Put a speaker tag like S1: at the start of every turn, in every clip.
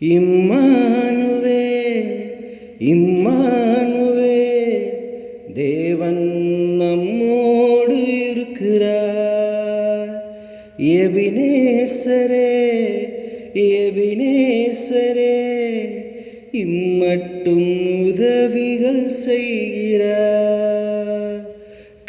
S1: இம்மானுவே இம்மானுவே தேவன் நம்மோடு இருக்கிறார். எபினேசரே எபினேசரே இம்மட்டும் உதவிகள் செய்கிறார்.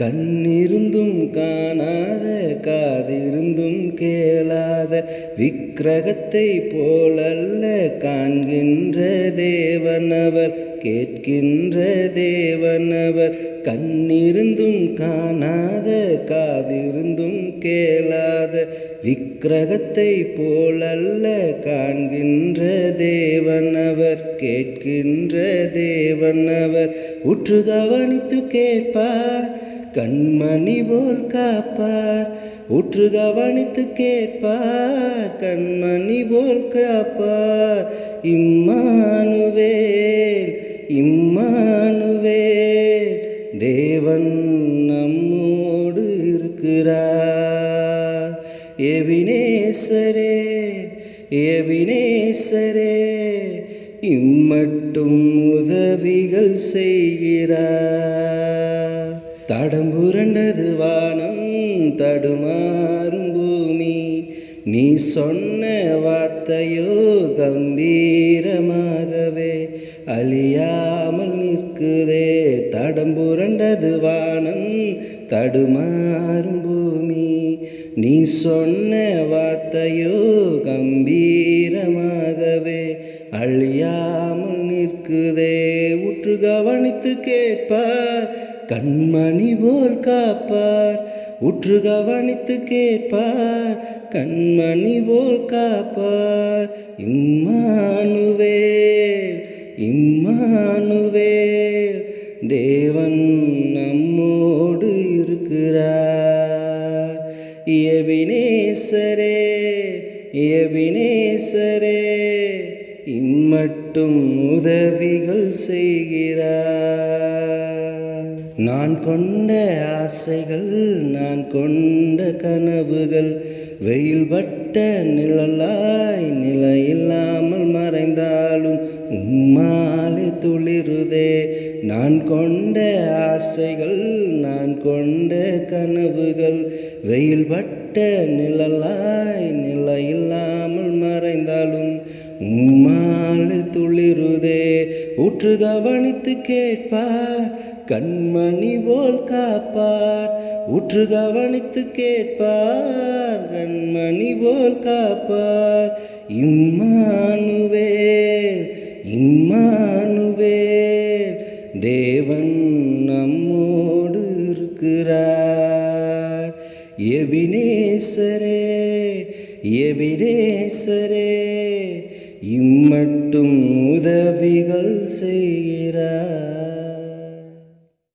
S1: கண்ணிருந்தும் காணாத காதிருந்தும் கேளாத விக்கிரகத்தை போலல்ல காண்கின்ற தேவனவர் கேட்கின்ற தேவனவர் கண்ணிருந்தும் காணாத காதிருந்தும் கேளாத விக்கிரகத்தை போலல்ல காண்கின்ற தேவனவர் கேட்கின்ற தேவனவர் உற்று கவனித்து கேட்பார். கண்மணி போல் காப்பார். உற்று கவனித்து கேட்பார். கண்மணி போல் காப்பார். இம்மானுவேல் இம்மானுவேல் தேவன் நம்மோடு இருக்கிறார். எபினேசரே எபினேசரே இம்மட்டும் உதவிகள் செய்கிறார். தடம் புரண்டது வானம் தடுமாறும் பூமி. நீ சொன்ன வார்த்தையோ கம்பீரமாகவே அழியாமல் நிற்குதே. தடம் புரண்டது வானம் தடுமாறும் பூமி. நீ சொன்ன வார்த்தையோ கம்பீரமாகவே அழியாமல் நிற்குதே. உற்று கவனித்து கேட்பார் கண்மணி போல் காப்பார். உற்று கவனித்து கேட்பார். கண்மணி போல் காப்பார். இம்மானுவேல் இம்மானுவேல் தேவன் நம்மோடு இருக்கிறார். எபினேசரே எபினேசரே இம்மட்டும் உதவிகள் செய்கிறார். நான் கொண்ட ஆசைகள் நான் கொண்ட கனவுகள் வெயில் பட்ட நிழலாய் நிலையில்லாமல் மறைந்தாலும் உம்மாலே துளிருதே. நான் கொண்ட ஆசைகள் நான் கொண்ட கனவுகள் வெயில் பட்ட நிழலாய் நிலையில்லாமல் மறைந்தாலும் உம்மாலே துளிருதே. உற்று கவனித்து கேட்பார் கண்மணி போல் காப்பார். உற்று கவனித்து கேட்பார் கண்மணி போல் காப்பார். இம்மானுவேல் இம்மானுவேல் தேவன் நம்மோடு இருக்கிறார். எபினேசரே எபினேசரே இம்மட்டும் உதவிகள் செய்கிறார்.